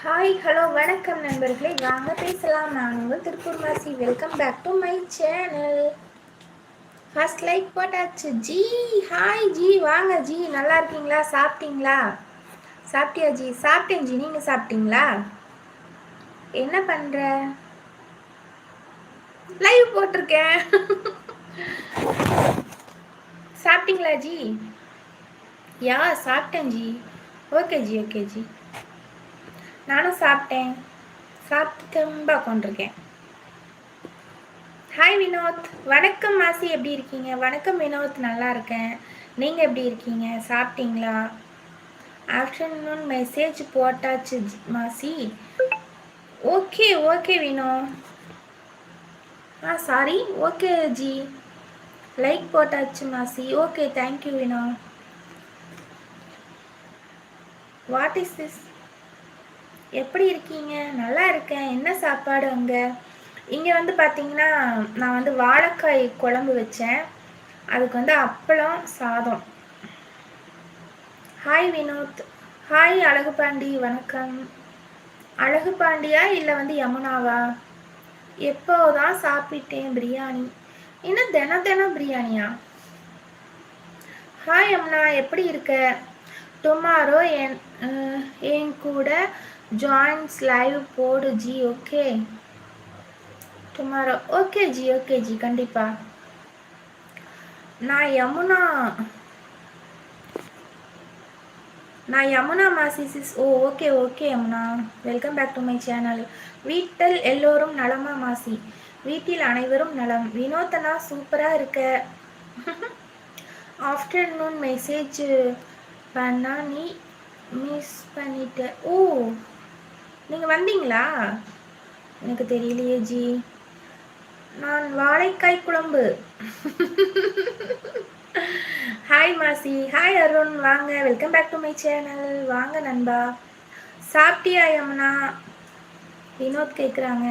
Hi hello வணக்கம் நண்பர்களே. வாங்க பேசலாம். நான் உங்கள் திருப்பூர் வாசி. Welcome back to my channel first like போட்டாச்சு. ஜி ஹாய் ஜி வாங்க ஜி நல்லா இருக்கீங்களா? சாப்பிட்டீங்களா? சாப்பிட்டியா ஜி சாப்பிட்டேன் ஜி நீங்கள் சாப்பிட்டீங்களா? என்ன பண்ணுற லைவ் போட்டிருக்கேன். சாப்பிட்டீங்களா ஜி யா சாப்பிட்டேன் ஜி ஓகே ஜி ஓகே ஜி நானும் சாப்பிட்டேன். சாப்பிட்டு திரும்ப கொண்டிருக்கேன் ஹாய் வினோத். வணக்கம் மாசி எப்படி இருக்கீங்க? வணக்கம் வினோத் நல்லா இருக்கேன். நீங்கள் எப்படி இருக்கீங்க? சாப்பிட்டீங்களா? ஆஃப்டர்நூன் மெசேஜ் போட்டாச்சு ஜி- மாசி. ஓகே ஓகே வினோ ஆ சாரி ஓகே ஜி. லைக் போட்டாச்சு Masi. Okay thank you Vino what is this எப்படி இருக்கீங்க? நல்லா இருக்கேன். என்ன சாப்பாடு அங்கே? இங்கே வந்து பார்த்தீங்கன்னா நான் வந்து வாழைக்காய் குழம்பு வச்சேன். அதுக்கு வந்து அப்பளம் சாதம். ஹாய் வினோத். ஹாய் அழகு பாண்டி வணக்கம். அழகு பாண்டியா இல்லை வந்து யமுனாவா? எப்போதான் சாப்பிட்டேன் பிரியாணி. இன்னும் தினம் தினம் பிரியாணியா? ஹாய் யமுனா எப்படி இருக்க? டுமாரோ என் என் கூட ஜாயின்ஸ் லைவ் போடு ji okay tomorrow okay ji okay ji கண்டிப்பா. நான் யமுனா நான் யமுனா மாசிசிஸ் ஓ okay okay Yamuna. Welcome back to my channel வீட்டில் எல்லோரும் நலமா மாசி? வீட்டில் அனைவரும் நலம். வினோத்தனா சூப்பராக இருக்க. ஆஃப்டர்நூன் மெசேஜ் பண்ணா நீ மிஸ் பண்ணிட்ட ஓ நீங்கள் வந்தீங்களா? எனக்கு தெரியலையே ஜி. நான் வாழைக்காய் குழம்பு. ஹாய் மாசி ஹாய் அருண் வாங்க. Welcome back to my channel வாங்க நண்பா. சாப்பிட்டியா யமுனா? வினோத் கேட்குறாங்க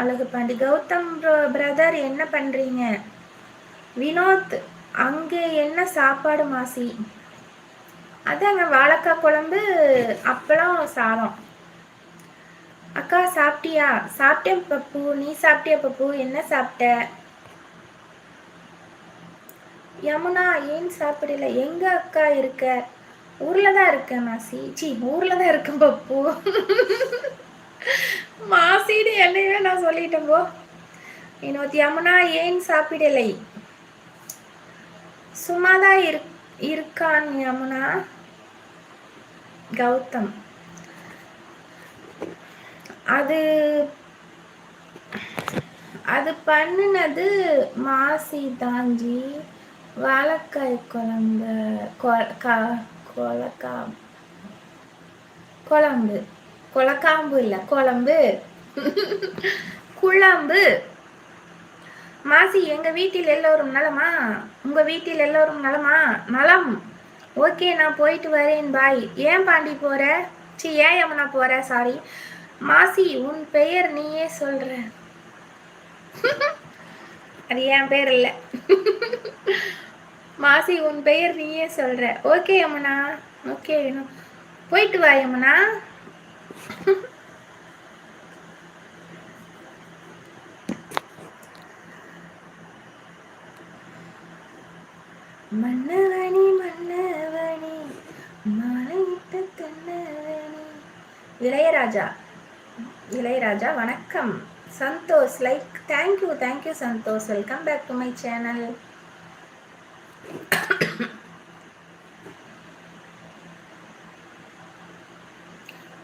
அழகு பாண்டி. கௌதம் பிரதர் என்ன பண்ணுறீங்க வினோத் அங்கே என்ன சாப்பாடு மாசி அதாங்க வாழைக்காய் குழம்பு அப்பளம் சாதம். அக்கா சாப்பிட்டியா? சாப்பிட்டேன் பப்பு நீ சாப்பிட்டியா பப்பு என்ன சாப்பிட்ட? யமுனா ஏன் சாப்பிடல? எங்க அக்கா இருக்க? ஊர்ல தான் இருக்கேன் மாசி. சி ஊர்ல தான் இருக்கேன் பப்பு மாசின்னு என்னையவே நான் சொல்லிட்டேன் போ இன்னொத்தி யமுனா ஏன் சாப்பிடலை? சும்மாதான் இரு இருக்கான் யமுனா. கௌதம். அது அது பண்ணினது மாசி தாஞ்சி வாழைக்காய் குழம்பு கொ- கொலக்கா குழம்பு. கொலக்காம்பு இல்லை குழம்பு. குழம்பு. மாசி எங்க வீட்டில் எல்லோரும் நலமா? உங்க வீட்டில் எல்லோரும் நலமா? நலம். ஓகே நான் போயிட்டு வரேன் பாய் ஏன் பாண்டி போற? சி ஏன் யமுனா போற? சாரி மாசி உன் பெயர் நீயே சொல்ற. அது என் பேர் இல்ல. மாசி உன் பெயர் நீயே சொல்ற. ஓகே யமுனா. ஓகே வேணும் போயிட்டு வா யமுனா. மன்னவனி இளையராஜா. இளையராஜா வணக்கம். Santhosh like thank you thank you Santhosh. Welcome back to my channel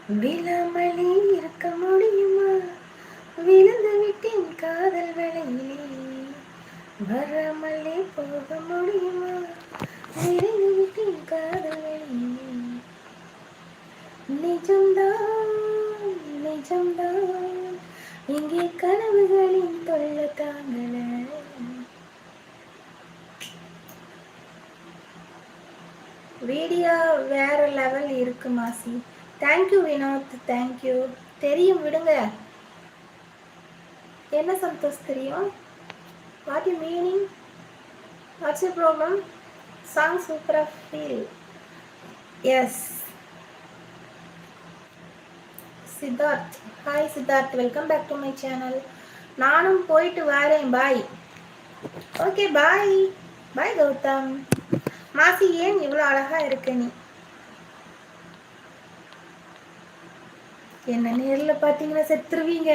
விழாமலே இருக்க முடியுமா? விழுந்து விட்டேன் காதல் வேளையிலே. வராமலே போக முடியுமா? விழுந்து விட்டேன் காதல் வேளையிலே. நிஜம்தான். நிஜம்தான். இங்கே கனவுகளின் தொல்ல தாங்கல வீடியோ வேற லெவல் இருக்கு மாசி. தேங்க்யூ வினோத். தேங்க்யூ தெரியும் விடுங்க. என்ன சந்தோஷ் தெரியும்? What you meaning what's you problem song சூப்பராக feel yes Siddharth. Hi Siddharth. Welcome back to my channel நானும் போயிட்டு வரேன். பாய் ஓகே பாய் பாய் கௌதம். மாசி ஏன் இவ்வளோ அழகா இருக்க நீ? என்ன நேரில் பார்த்தீங்கன்னா செத்துருவீங்க.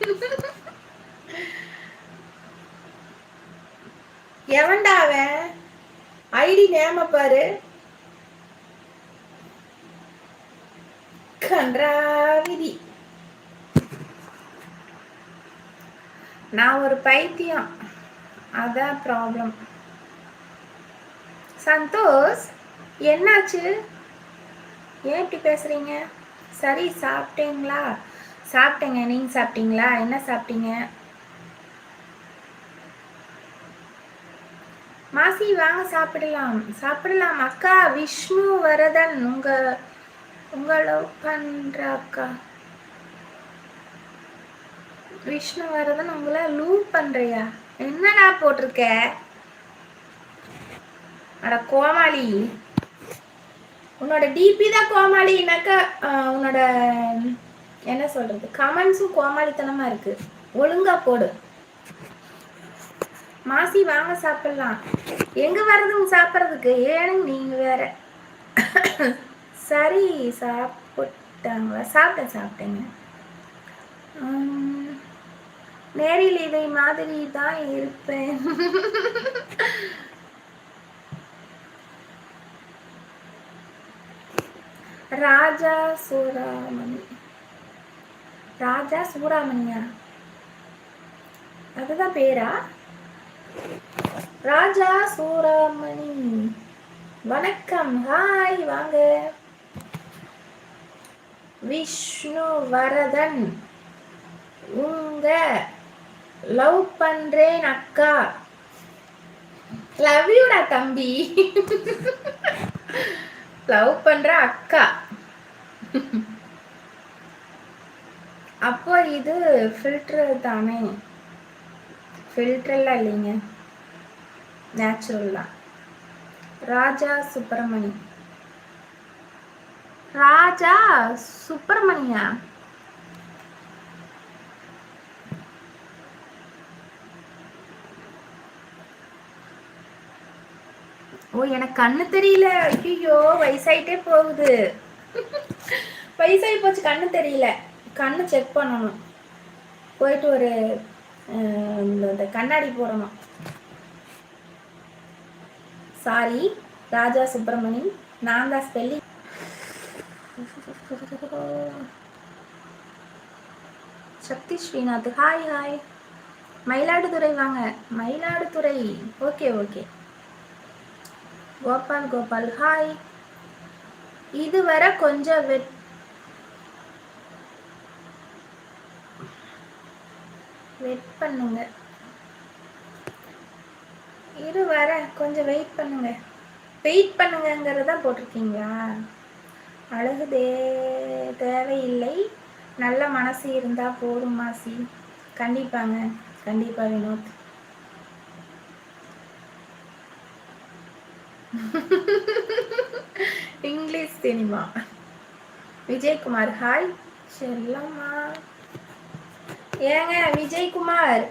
எவன்டா ஐடி நேம பாரு. கன்றாவிதி. நான் ஒரு பைத்தியம். அதான் ப்ராப்ளம் சந்தோஷ் என்னாச்சு? ஏன் இப்படி பேசுறீங்க? சரி சாப்பிட்டீங்களா? சாப்பிட்டேங்க. நீங்க சாப்பிட்டீங்களா? என்ன சாப்பிட்டீங்க? மாசி வாங்க சாப்பிடலாம். சாப்பிடலாம். அக்கா விஷ்ணு வரதன் உங்க உங்களை லவ் அக்கா விஷ்ணு வரதன் உங்களை லூவ் பண்றியா? என்னடா போட்டிருக்க? அட கோமாளி. உன்னோட டிபி தான் கோமாளினாக்கா உன்னோட என்ன சொல்றது கமெண்ட்ஸும் கோமாளித்தனமா இருக்கு. ஒழுங்கா போடு. மாசி வாங்க சாப்பிடலாம். எங்க வர்றது சாப்பிட்றதுக்கு? ஏன்னு நீங்க வேற? சரி சாப்பிட்டாங்களா? சாப்பிட்டேன் சாப்பிட்டேங்க. நேரில் இதை மாதிரி தான் இருப்பேன். ராஜா சூராமணி ராஜா சூடாமணியா? அதுதான் பேரா? ராஜா சூராமணி வணக்கம். ஹாய் வாங்க. விஷ்ணு வரதன் உங்க லவ் பண்றேன் அக்கா. லவ் யூடா தம்பி. லவ் பண்ற அக்கா. அப்போ இது ஃபில்டர் தானே. ஃபில்டர்லாம் இல்லைங்க. நேச்சுரல் தான். ராஜா சுப்பிரமணி ராஜா சுப்பிரமணியா? ஓ எனக்கு கண்ணு தெரியல. ஐயோ வயசாயிட்டே போகுது. வயசாகி போச்சு கண்ணு தெரியல. கண்ணு செக் பண்ணணும். போயிட்டு ஒரு இந்த கண்ணாடி போடணும். சாரி ராஜா சுப்பிரமணி நான் தான் spelling Sakthi Srinath. Hi hi Mayiladuthurai வாங்க. Mayiladuthurai. Okay okay Gopal Gopal. Hi இதுவரை கொஞ்சம் வெட் வெயிட் பண்ணுங்க. இரு வர கொஞ்சம் வெயிட் பண்ணுங்க. வெயிட் பண்ணுங்கங்கிறதா போட்டிருக்கீங்களா? அழகு தே தேவையில்லை. நல்ல மனசு இருந்தால் போதும் மாசி. கண்டிப்பாங்க. கண்டிப்பாக Vinoth. English cinema. Vijayakumar hi. Chellamma. ஏங்க விஜயகுமார்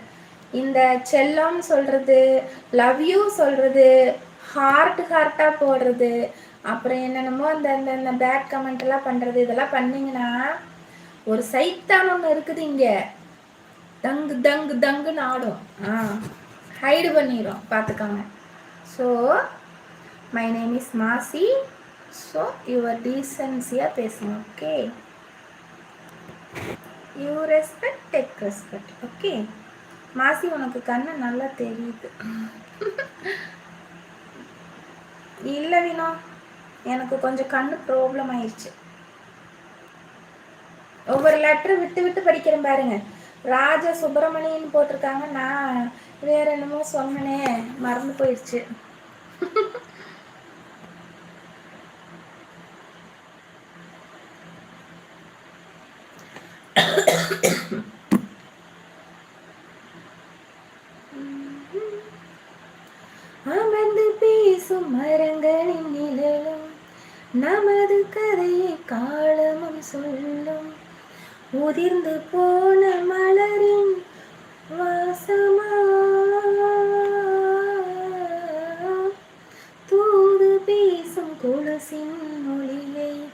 இந்த செல்லம் சொல்றது லவ் யூ சொல்றது ஹார்ட் ஹார்ட்டா போடுறது அப்புறம் என்னென்னமோ அந்த அந்த அந்த பேட் கமெண்ட் எல்லாம் பண்றது இதெல்லாம் பண்ணீங்கன்னா ஒரு சைத்தான் ஒன்று இருக்குது இங்க. தங்கு தங்கு தங்குன்னு ஆடும். ஆ ஹைடு பண்ணிடும் பார்த்துக்கோங்க. So my name is Masi so your டீசன்சியாக பேசுங்க okay you respect take respect okay Masi உனக்கு கண்ணு நல்லா தெரியுது. இல்லை வினோ. எனக்கு கொஞ்சம் கண்ணு ப்ராப்ளம் ஆயிடுச்சு. ஒவ்வொரு லெட்டர் விட்டு விட்டு படிக்கிறேன் பாருங்க. ராஜா சுப்பிரமணியன் போட்டிருக்காங்க. நான் வேற என்னமோ சொன்னனே மறந்து போயிடுச்சு. அமர்ந்து பேசும் மரங்களின் நமது கதையை காலமும் சொல்லும். உதிர்ந்து போன மலரின் வாசமா? தூது பேசும் குலசின் மொழியை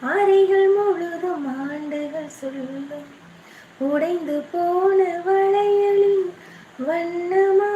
அறைகள் முழுதும் ஆண்டுகள் சொல்லும். உடைந்து போன வளையலின் வண்ணமா?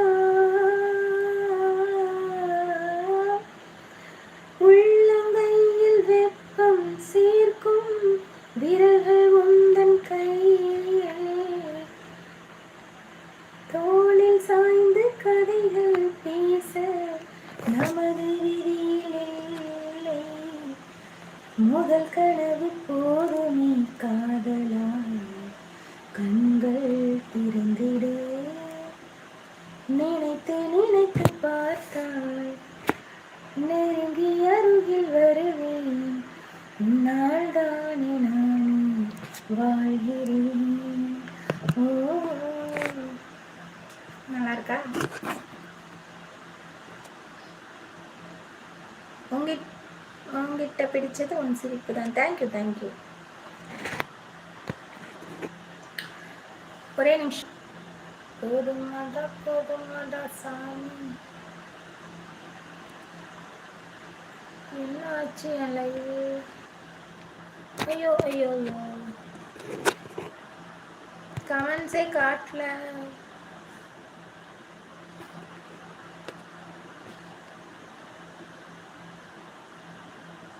வாழ்கிறேன் நல்லா இருக்கா உங்க உங்ககிட்ட பிடிச்சது உன் சிரிப்பு தான். தேங்க்யூ தேங்க்யூ ஒரே நிமிஷம். போதுமாடா போதுமாதா சாமி என்ன ஆச்சு என் லைவு ஐயோ ஐயோ ஐயோ. कमन से काट ले।